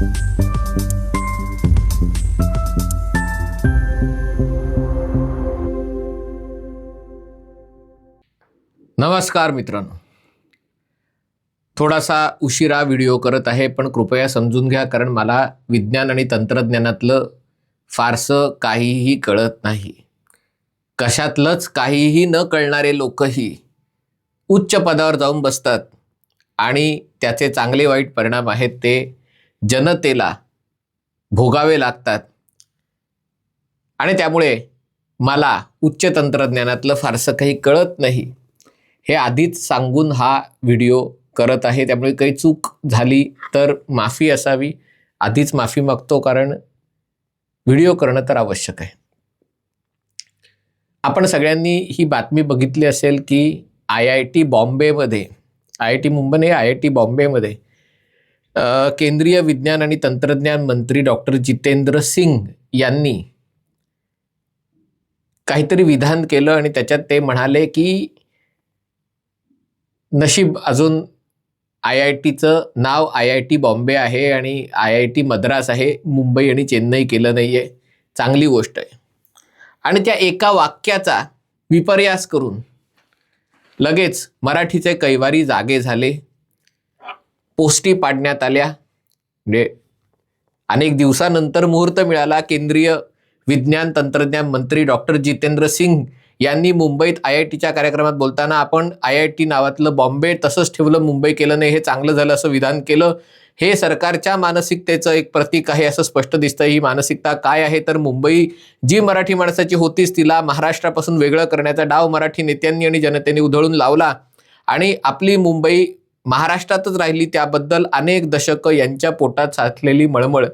नमस्कार मित्रांनो. थोडासा उशिरा व्हिडिओ करत आहे पण कृपया समजून घ्या कारण मला विज्ञान आणि तंत्रज्ञानातलं फारसं काहीही कळत नाही. कशातलंच काहीही न कळणारे लोकही उच्च पदावर जाऊन बसतात आणि त्याचे चांगले वाईट परिणाम आहेत ते जनतेला भोगावे लागतात. आणि त्यामुळे मला उच्च तंत्रज्ञानातलं फारसं काही कळत नाही. हे आधीच सांगून हा व्हिडिओ करत आहे. त्यामुळे काही चूक झाली तर माफी असावी. आधीच माफी मागतो कारण व्हिडिओ करणं तर आवश्यक आहे. आपण सगळ्यांनी ही बातमी बघितली असेल की आय आय टी बॉम्बेमध्ये आय आय टी मुंबई नाही आय आय टी बॉम्बेमध्ये केंद्रीय विज्ञान आणि तंत्रज्ञान मंत्री डॉक्टर जितेंद्र सिंग यांनी काहीतरी विधान केलं आणि त्याच्यात ते म्हणाले की नशीब अजून आय आय टीचं नाव आय आय टी बॉम्बे आहे आणि आय आय टी मद्रास आहे मुंबई आणि चेन्नई केलं नाही आहे चांगली गोष्ट आहे. आणि त्या एका वाक्याचा विपर्यास करून लगेच मराठीचे कैवारी जागे झाले. पोस्टी पाडण्यात आल्या. म्हणजे अनेक दिवसानंतर मुहूर्त मिळाला. केंद्रीय विज्ञान तंत्रज्ञान मंत्री डॉक्टर जितेंद्र सिंग यांनी मुंबईत आय आय टीच्या कार्यक्रमात बोलताना आपण आय आय टी नावातलं बॉम्बे तसंच ठेवलं मुंबई केलं नाही हे चांगलं झालं असं विधान केलं. हे सरकारच्या मानसिकतेचं एक प्रतीक आहे असं स्पष्ट दिसतं ही मानसिकता काय आहे? तर मुंबई जी मराठी माणसाची होतीच तिला महाराष्ट्रापासून वेगळं करण्याचा डाव मराठी नेत्यांनी आणि जनतेने उधळून लावला. आणि आपली मुंबई महाराष्ट्रातच राहिली. त्याबद्दल अनेक दशकं यांच्या पोटात साचलेली मळमळ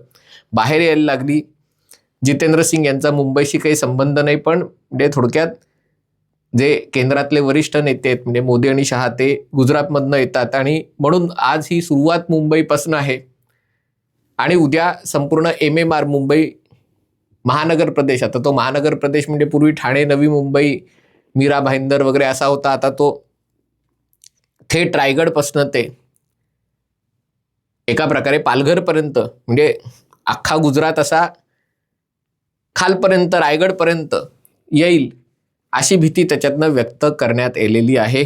बाहेर यायला लागली. जितेंद्र सिंग यांचा मुंबईशी काही संबंध नाही पण म्हणजे थोडक्यात जे केंद्रातले वरिष्ठ नेते आहेत म्हणजे मोदी आणि शहा ते गुजरातमधनं येतात. आणि म्हणून आज ही सुरुवात मुंबईपासून आहे. आणि उद्या संपूर्ण एम एम आर मुंबई महानगर प्रदेश आता तो महानगर प्रदेश म्हणजे पूर्वी ठाणे नवी मुंबई मीरा भाईंदर वगैरे असा होता. आता तो थेट रायगडपासनं ते एका प्रकारे पालघरपर्यंत म्हणजे अख्खा गुजरात असा खालपर्यंत रायगडपर्यंत येईल अशी भीती त्याच्यातनं व्यक्त करण्यात आलेली आहे.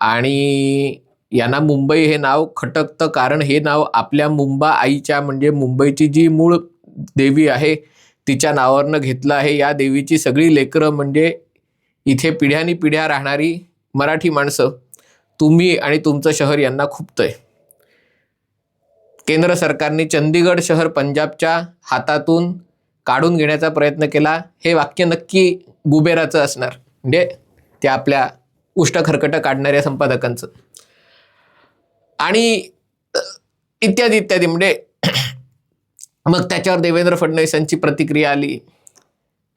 आणि यांना मुंबई हे नाव खटकतं कारण हे नाव आपल्या मुंबा आईच्या म्हणजे मुंबईची जी मूळ देवी आहे तिच्या नावावरनं घेतलं आहे. या देवीची सगळी लेकरं म्हणजे इथे पिढ्यानी पिढ्या राहणारी मराठी माणसं. तुम्ही आणि तुमचं शहर यांना खुपतंय. केंद्र सरकारने चंदीगड शहर पंजाबच्या हातातून काढून घेण्याचा प्रयत्न केला. हे वाक्य नक्की गुबेराचं असणार. म्हणजे त्या आपल्या उष्ट खरकट काढणाऱ्या संपादकांचं. आणि इत्यादी इत्यादी. म्हणजे मग त्याच्यावर देवेंद्र फडणवीसांची प्रतिक्रिया आली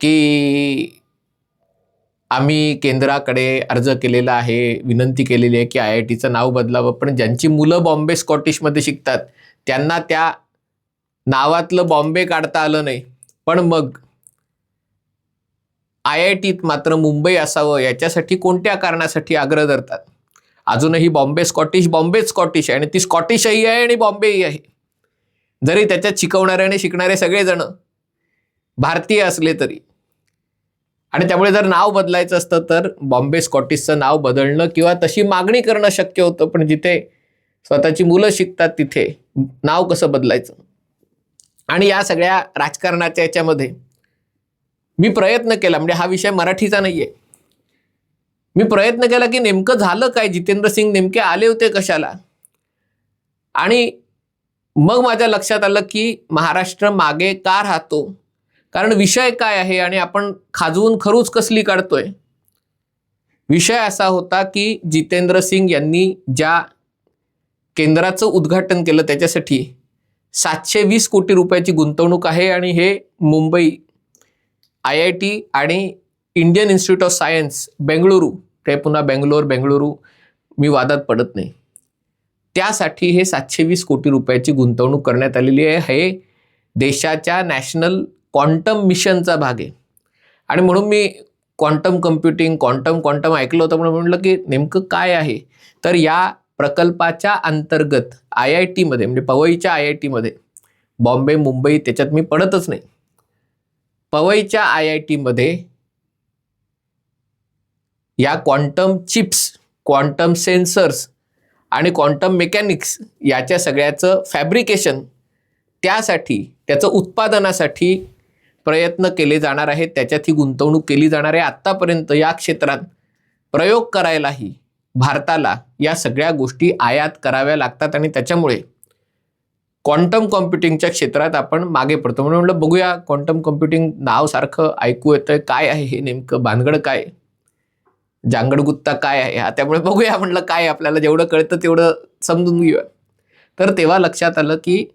की आम्ही केंद्राकडे अर्ज केलेला आहे विनंती केलेली आहे की आय आय टीचं नाव बदलावं. पण ज्यांची मुलं बॉम्बे स्कॉटिशमध्ये शिकतात त्यांना त्या नावातलं बॉम्बे काढता आलं नाही. पण मग आय आय टीत मात्र मुंबई असावं याच्यासाठी कोणत्या कारणासाठी आग्रह धरतात? अजूनही बॉम्बे स्कॉटिश बॉम्बे स्कॉटिश आहे आणि ती स्कॉटिशही आहे आणि बॉम्बेही आहे. जरी त्याच्यात शिकवणारे आणि शिकणारे सगळेजण भारतीय असले तरी. आणि त्यामुळे जर नाव बदलायचं असतं तर बॉम्बे स्कॉटिशचं नाव बदलणं किंवा तशी मागणी करणं शक्य होतं. पण जिथे स्वतःची मुलं शिकतात तिथे नाव कसं बदलायचं? आणि या सगळ्या राजकारणाच्या याच्यामध्ये मी प्रयत्न केला. म्हणजे हा विषय मराठीचा नाही आहे मी प्रयत्न केला की नेमकं झालं काय? जितेंद्र सिंग नेमके आले होते कशाला? आणि मग माझ्या लक्षात आलं की महाराष्ट्र मागे का राहतो? कारण विषय काय आहे आणि आपण खाजवून खरूच कसली काढतोय? विषय असा होता की जितेंद्र सिंग यांनी ज्या केंद्राचं उद्घाटन केलं त्याच्यासाठी सातशे वीस कोटी रुपयाची गुंतवणूक आहे आणि हे मुंबई आय आय टी आणि Indian institute of science Bengaluru ते पुन्हा बेंगलोर बेंगळुरू मी वादात पडत नाही. त्यासाठी हे सातशे वीस कोटी रुपयाची गुंतवणूक करण्यात आलेली आहे. हे देशाच्या नॅशनल क्वांटम मिशनचा भाग आहे. आणि म्हणून मी क्वांटम कम्प्युटिंग क्वांटम क्वांटम ऐकलं होतं म्हणून म्हटलं की नेमकं काय आहे? तर या प्रकल्पाच्या अंतर्गत आय आय टीमध्ये म्हणजे पवईच्या आय आय टीमध्ये बॉम्बे मुंबई त्याच्यात मी पडतच नाही. पवईच्या आय आय टीमध्ये या क्वांटम चिप्स क्वांटम सेन्सर्स आणि क्वांटम मेकॅनिक्स याच्या सगळ्याचं फॅब्रिकेशन त्यासाठी त्याचं उत्पादनासाठी प्रयत्न केले जाणार आहेत त्याच्यात ही गुंतवणूक केली जाणार आहे. आत्तापर्यंत या क्षेत्रात प्रयोग करायलाही भारताला या सगळ्या गोष्टी आयात कराव्या लागतात आणि त्याच्यामुळे क्वांटम कॉम्प्युटिंगच्या क्षेत्रात आपण मागे पडतो. म्हणून म्हणलं बघूया क्वांटम कॉम्प्युटिंग नाव सारखं ऐकू येतं काय आहे हे नेमकं? भानगड काय जांगडगुत्ता काय आहे? हा त्यामुळे बघूया म्हणलं काय आपल्याला. जेवढं कळतं तेवढं समजून घेऊया. तर तेव्हा लक्षात आलं की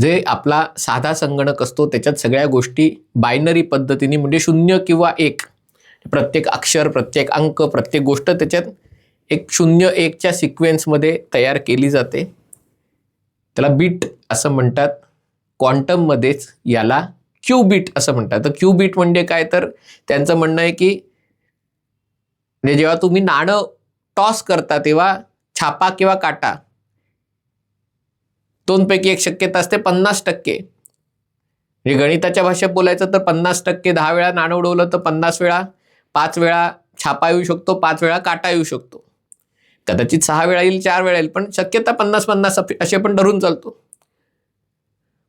जे आपला साधा संगणक असतो त्याच्यात सगळ्या गोष्टी बायनरी पद्धतीने म्हणजे शून्य किंवा एक. प्रत्येक अक्षर प्रत्येक अंक प्रत्येक गोष्ट त्याच्यात एक शून्य एकच्या सिक्वेन्समध्ये तयार केली जाते. त्याला बीट असं म्हणतात. क्वांटममध्येच याला क्यूबीट असं म्हणतात. तर क्यूबीट म्हणजे काय? तर त्यांचं म्हणणं आहे की म्हणजे जेव्हा तुम्ही नाणं टॉस करता तेव्हा छापा किंवा काटा दोनपैकी एक शक्यता असते पन्नास टक्के. हे गणिताच्या भाषेत बोलायचं तर पन्नास टक्के दहा वेळा नाणं उडवलं तर पन्नास वेळा पाच वेळा छापा येऊ शकतो पाच वेळा काटा येऊ शकतो. कदाचित सहा वेळा येईल चार वेळा येईल पण शक्यता पन्नास पन्नास असे पण धरून चालतो.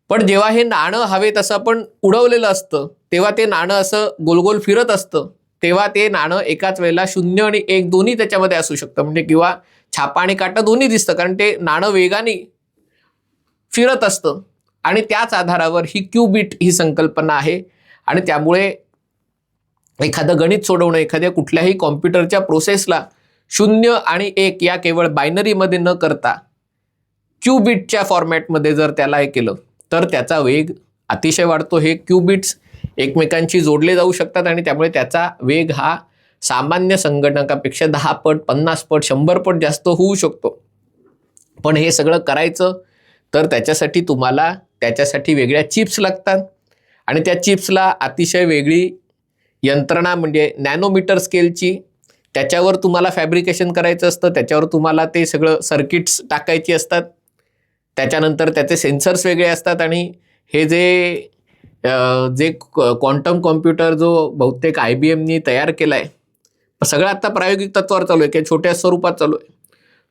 पण जेव्हा हे नाणं हवेत असं आपण उडवलेलं असतं तेव्हा ते नाणं असं गोलगोल फिरत असतं तेव्हा ते नाणं एकाच वेळेला शून्य आणि एक दोन्ही त्याच्यामध्ये असू शकतं. म्हणजे किंवा छापा आणि काटा दोन्ही दिसतं कारण ते नाणं वेगाने फिरत असतं. आणि त्याच आधारावर ही क्यूबिट ही संकल्पना आहे. आणि त्यामुळे एखादं गणित सोडवणं एखाद्या कुठल्याही कॉम्प्युटरच्या प्रोसेसला शून्य आणि एक या केवळ बायनरीमध्ये न करता क्यूबिटच्या फॉर्मॅटमध्ये जर त्याला हे केलं तर त्याचा वेग अतिशय वाढतो. हे क्यूबिट्स एकमेकांशी जोडले जाऊ शकतात आणि त्यामुळे त्याचा वेग हा सामान्य संगणकापेक्षा दहा पट पन्नास पट शंभर पट जास्त होऊ शकतो. पण हे सगळं करायचं तर त्याच्यासाठी तुम्हाला त्याच्यासाठी वेगळ्या चिप्स लागतात. आणि त्या चिप्सला अतिशय वेगळी यंत्रणा म्हणजे नॅनोमीटर स्केलची त्याच्यावर तुम्हाला फॅब्रिकेशन करायचं असतं त्याच्यावर तुम्हाला ते सगळं सर्किट्स टाकायची असतात. त्याच्यानंतर त्याचे सेन्सर्स वेगळे असतात आणि हे जे जे क्वांटम कॉम्प्युटर जो बहुतेक आय बी एमनी तयार केला आहे सगळं आत्ता प्रायोगिक तत्वावर चालू आहे किंवा छोट्या स्वरूपात चालू आहे.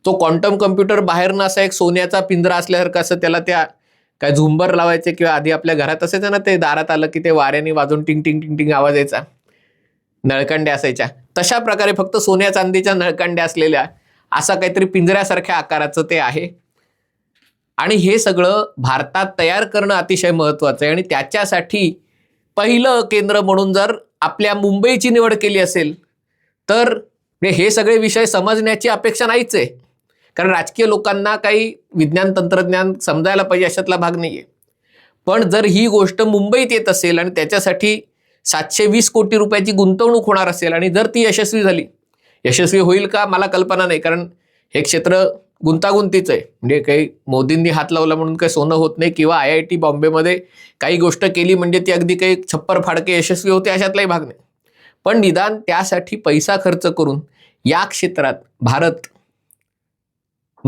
तो क्वांटम कम्प्युटर बाहेरनं असा एक सोन्याचा पिंजरा असल्यासारखं असं त्याला त्या काय झुंबर लावायचे किंवा आधी आपल्या घरात असायचं ना ते दारात आलं की ते वाऱ्याने वाजून टिंग टिंग टिंग टिंग आवाज यायचा. नळकांड्या असायच्या. तशा प्रकारे फक्त सोन्या चांदीच्या नळकांड्या असलेल्या असा काहीतरी पिंजऱ्यासारख्या आकाराचं ते आहे. आणि हे सगळं भारतात तयार करणं अतिशय महत्त्वाचं आहे. आणि त्याच्यासाठी पहिलं केंद्र म्हणून जर आपल्या मुंबईची निवड केली असेल तर हे सगळे विषय समजण्याची अपेक्षा नाहीच आहे. कारण राजकीय लोकांना काही विज्ञान तंत्रज्ञान समजायला पाहिजे अशातला भाग नाही आहे पण जर ही गोष्ट मुंबईत येत असेल आणि त्याच्यासाठी सातशे वीस कोटी रुपयाची गुंतवणूक होणार असेल आणि जर ती यशस्वी झाली यशस्वी होईल का? मला कल्पना नाही. कारण हे क्षेत्र गुंतागुंतीचं आहे. म्हणजे काही मोदींनी हात लावला म्हणून काही सोनं होत नाही किंवा आय आय टी बॉम्बेमध्ये काही गोष्ट केली म्हणजे ती अगदी काही छप्पर फाडके यशस्वी होते अशातलाही भाग नाही. पण निदान त्यासाठी पैसा खर्च करून या क्षेत्रात भारत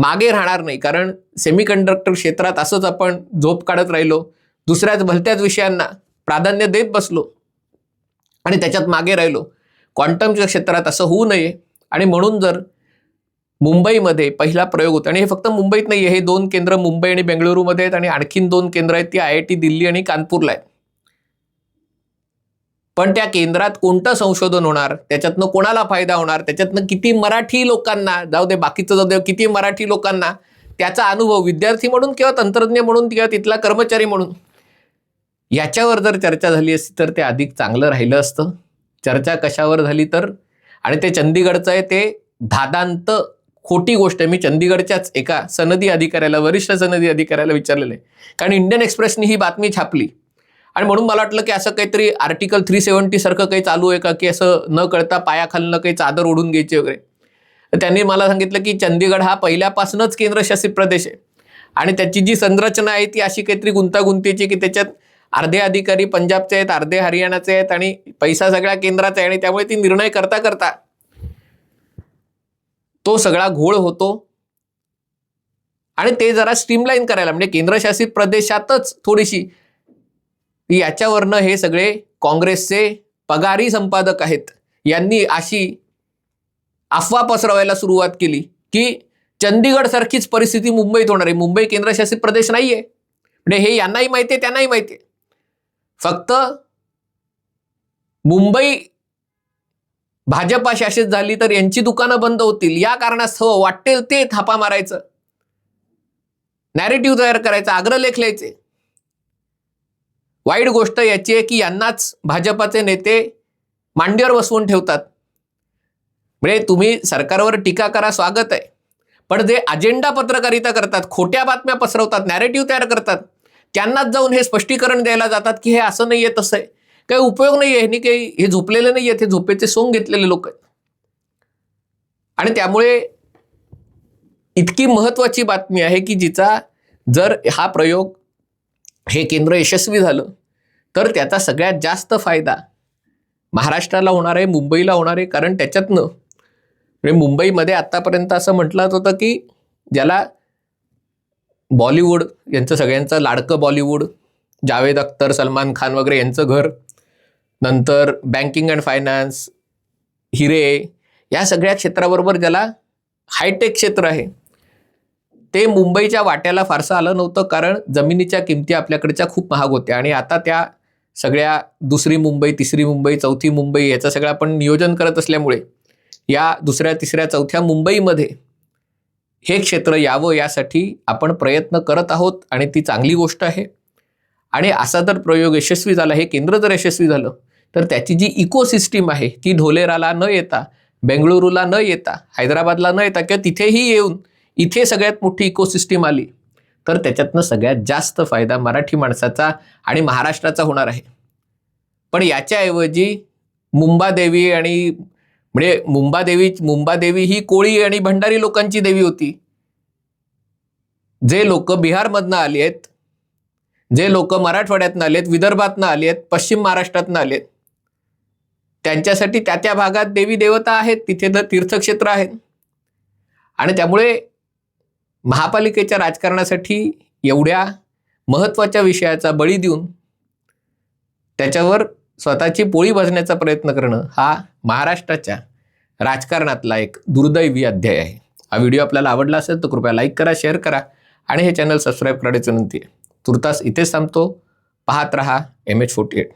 मागे राहणार नाही. कारण सेमीकंडक्टर क्षेत्रात असंच आपण झोप काढत राहिलो. दुसऱ्याच भलत्याच विषयांना प्राधान्य देत बसलो. आणि त्याच्यात मागे राहिलो. क्वांटमच्या क्षेत्रात असं होऊ नये. आणि म्हणून जर मुंबईमध्ये पहिला प्रयोग होता आणि हे फक्त मुंबईत नाही आहे हे दोन केंद्र मुंबई आणि बेंगळुरूमध्ये आहेत आणि आणखीन दोन केंद्र आहेत ती आय आय टी दिल्ली आणि कानपूरला आहेत. पण त्या केंद्रात कोणतं संशोधन होणार? त्याच्यातनं कोणाला फायदा होणार? त्याच्यातनं किती मराठी लोकांना जाऊ दे बाकीचं जाऊ दे किती मराठी लोकांना त्याचा अनुभव विद्यार्थी म्हणून किंवा तंत्रज्ञ म्हणून किंवा तिथला कर्मचारी म्हणून? याच्यावर जर चर्चा झाली असती तर ते अधिक चांगलं राहिलं असतं. चर्चा कशावर झाली तर? आणि ते चंदीगडचं आहे ते धादांत खोटी गोष्ट आहे. मी चंदीगडच्याच एका सनदी अधिकाऱ्याला वरिष्ठ सनदी अधिकाऱ्याला विचारलेलं आहे. कारण इंडियन एक्सप्रेसनी ही बातमी छापली. आणि म्हणून मला वाटलं की असं काहीतरी आर्टिकल थ्री सेवन्टी सारखं काही चालू आहे का? की असं न कळता पायाखालनं काही चादर ओढून घ्यायची वगैरे. तर त्यांनी मला सांगितलं की चंदीगड हा पहिल्यापासूनच केंद्रशासित प्रदेश आहे. आणि त्याची जी संरचना आहे ती अशी काहीतरी गुंतागुंतीची की त्याच्यात अर्धे अधिकारी पंजाबचे आहेत अर्धे हरियाणाचे आहेत आणि पैसा सगळ्या केंद्राचा आहे आणि त्यामुळे ती निर्णय करता करता तो सगळा घोळ होतो. आणि ते जरा स्ट्रीमलाईन करायला म्हणजे केंद्रशासित प्रदेशातच थोडीशी याच्यावरनं हे सगळे काँग्रेसचे पगारी संपादक आहेत. यांनी अशी अफवा पसरवायला सुरुवात केली की चंदीगड सारखीच परिस्थिती मुंबईत होणार आहे. मुंबई केंद्रशासित प्रदेश नाहीये. म्हणजे हे यांनाही माहिती आहे त्यांनाही माहिती आहे. फक्त मुंबई भाजपा शासित झाली तर यांची दुकानं बंद होतील. या कारणास्तव वाटेल ते थापा मारायचं. नॅरेटिव्ह तयार करायचा लेख लिहायचे. वाईट गोष्ट याची आहे की यांनाच भाजपाचे नेते मांडीवर बसवून ठेवतात. म्हणजे तुम्ही सरकारवर टीका करा स्वागत आहे. पण जे अजेंडा पत्रकारिता करतात खोट्या बातम्या पसरवतात नॅरेटिव्ह तयार करतात त्यांनाच जाऊन हे स्पष्टीकरण द्यायला जातात की हे असं नाही आहे तसं आहे. काही उपयोग नाही आहे ह्यांनी काही हे झोपलेले नाही आहेत हे झोपेचे सोंग घेतलेले लोक आहेत. आणि त्यामुळे इतकी महत्वाची बातमी आहे की जिचा जर हा प्रयोग हे केंद्र यशस्वी झालं. तर त्याचा सगळ्यात जास्त फायदा महाराष्ट्राला होणार आहे मुंबईला होणार आहे कारण त्याच्यातनं म्हणजे मुंबईमध्ये आत्तापर्यंत असं म्हटलं होतं की ज्याला बॉलिवूड यांचं सगळ्यांचं लाडकं बॉलिवूड जावेद अख्तर सलमान खान वगैरे यांचं घर नंतर बँकिंग अँड फायनान्स हिरे या सगळ्या क्षेत्राबरोबर ज्याला हायटेक क्षेत्र आहे. ते मुंबईच्या वाट्याला फारसं आलं नव्हतं कारण जमिनीच्या किमती आपल्याकडच्या खूप महाग होत्या. आणि आता त्या सगळ्या दुसरी मुंबई तिसरी मुंबई चौथी मुंबई याचं सगळं आपण नियोजन करत असल्यामुळे या दुसऱ्या तिसऱ्या चौथ्या मुंबईमध्ये हे क्षेत्र यावं यासाठी आपण प्रयत्न करत आहोत आणि ती चांगली गोष्ट आहे. आणि असा जर प्रयोग यशस्वी झाला हे केंद्र जर यशस्वी झालं तर त्याची जी इकोसिस्टीम आहे ती ढोलेराला न येता बेंगळुरूला न येता हैदराबादला न येता किंवा तिथेही येऊन इथे सगळ्यात मोठी इकोसिस्टीम आली तर त्याच्यातनं सगळ्यात जास्त फायदा मराठी माणसाचा आणि महाराष्ट्राचा होणार आहे. पण याच्याऐवजी मुंबादेवी आणि म्हणजे मुंबादेवी मुंबादेवी ही कोळी आणि भंडारी लोकांची देवी होती. जे लोक बिहारमधनं आली आहेत जे लोक मराठवाड्यातनं आलेत विदर्भातनं आली आहेत पश्चिम महाराष्ट्रातनं आलेत त्यांच्यासाठी त्या त्या भागात देवी देवता आहेत तिथे तर तीर्थक्षेत्र आहेत. आणि त्यामुळे महापालिकेच्या राजकारणासाठी एवढ्या महत्त्वाच्या विषयाचा बळी देऊन त्याच्यावर स्वतःची पोळी भाजण्याचा प्रयत्न करणं हा महाराष्ट्राच्या राजकारणातला एक दुर्दैवी अध्याय आहे. हा व्हिडिओ आपल्याला आवडला असेल तर कृपया लाईक करा शेअर करा आणि हे चॅनल सबस्क्राईब करण्याची विनंती आहे. तुर्तास इथेच थांबतो. पाहत रहा एम एच फोर्टी एट